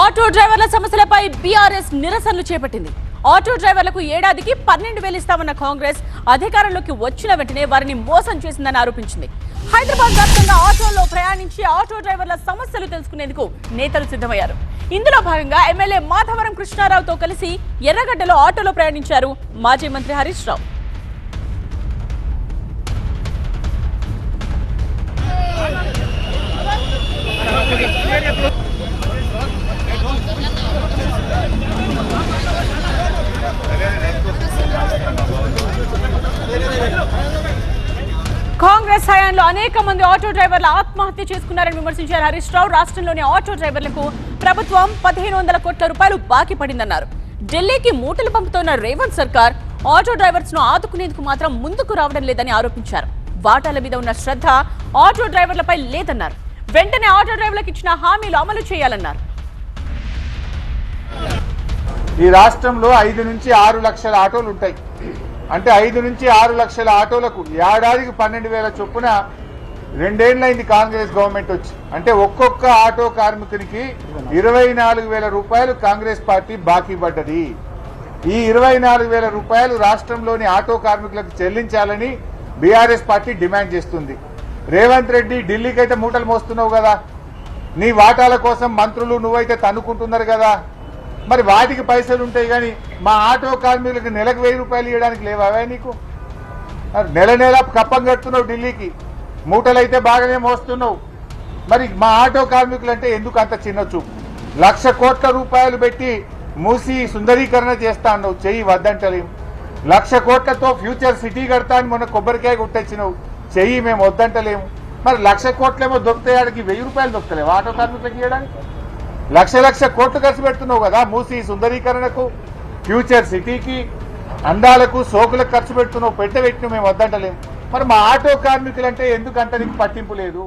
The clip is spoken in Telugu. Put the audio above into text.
ఆటో డ్రైవర్ల సమస్యలపై బీఆర్ఎస్ నిరసనలు చేపట్టింది. ఆటో డ్రైవర్లకు ఏడాదికి పన్నెండు వేలు ఇస్తామన్న కాంగ్రెస్ అధికారంలోకి వచ్చిన వెంటనే వారిని మోసం చేసిందని ఆరోపించింది. హైదరాబాద్ వ్యాప్తంగా ఆటోల్లో ప్రయాణించి ఆటో డ్రైవర్ల సమస్యలు తెలుసుకునేందుకు నేతలు సిద్ధమయ్యారు. ఇందులో భాగంగా ఎమ్మెల్యే మాధవరం కృష్ణారావుతో కలిసి ఎర్రగడ్డలో ఆటోలో ప్రయాణించారు మాజీ మంత్రి హరీష్ రావు. కాంగ్రెస్ హయాంలో అనేక మంది ఆటో డ్రైవర్లు ఆత్మహత్య చేసుకున్నారని విమర్శించారు హరీష్ రావు. రాష్ట్రంలోని ఆటో డ్రైవర్లకు ప్రభుత్వం పదిహేను వందల కోట్ల రూపాయలు బాకీ పడిందన్నారు. ఢిల్లీకి మూటలు పంపుతోన్న రేవంత్ సర్కార్ ఆటో డ్రైవర్స్ను ఆదుకునేందుకు మాత్రం ముందుకు రావడం లేదని ఆరోపించారు. వాటాల మీద ఉన్న శ్రద్ధ ఆటో డ్రైవర్లపై లేదన్నారు. వెంటనే ఆటో డ్రైవర్లకు ఇచ్చిన హామీలు అమలు చేయాలన్నారు. ఈ రాష్ట్రంలో ఐదు నుంచి ఆరు లక్షల ఆటోలు ఉంటాయి. అంటే ఐదు నుంచి ఆరు లక్షల ఆటోలకు ఏడాదికి పన్నెండు వేల చొప్పున రెండేళ్ళైంది కాంగ్రెస్ గవర్నమెంట్ వచ్చి. అంటే ఒక్కొక్క ఆటో కార్మికునికి ఇరవై నాలుగు వేల రూపాయలు కాంగ్రెస్ పార్టీ బాకీ పడ్డది. ఈ ఇరవై నాలుగు వేల రూపాయలు రాష్ట్రంలోని ఆటో కార్మికులకు చెల్లించాలని బీఆర్ఎస్ పార్టీ డిమాండ్ చేస్తుంది. రేవంత్ రెడ్డి ఢిల్లీకి అయితే మూటలు మోస్తున్నావు కదా. నీ వాటాల కోసం మంత్రులు నువ్వైతే తన్నుకుంటున్నారు కదా. మరి వాటికి పైసలు ఉంటాయి కానీ మా ఆటో కార్మికులకు నెలకు వెయ్యి రూపాయలు ఇవ్వడానికి లేవా నీకు? మరి నెల నెల కప్పం కడుతున్నావు ఢిల్లీకి. మూటలైతే బాగానే మోస్తున్నావు. మరి మా ఆటో కార్మికులు అంటే ఎందుకు అంత చిన్న చూపు? లక్ష కోట్ల రూపాయలు పెట్టి మూసి సుందరీకరణ చేస్తా అన్నావు. చెయ్యి వద్దంటలేము లక్ష కోట్లతో ఫ్యూచర్ సిటీ కడతా అని మొన్న కొబ్బరికాయ కొట్టొచ్చినావు. చెయ్యి మేము వద్దంటలేము మరి లక్ష కోట్లేమో దొరుకుతాయాడికి వెయ్యి రూపాయలు దొరుకుతలేవు ఆటో కార్మికులకు ఇవ్వడానికి? లక్ష లక్ష కోట్లు ఖర్చు పెడుతున్నావు కదా మూసి సుందరీకరణకు ఫ్యూచర్ సిటీకి అందాలకు సోకులకు ఖర్చు పెడుతున్నావు పెట్టబెట్టిన మేము వద్దంటలేము. మరి మా ఆటో కార్మికులంటే ఎందుకు అంత నీకు పట్టింపు లేదు?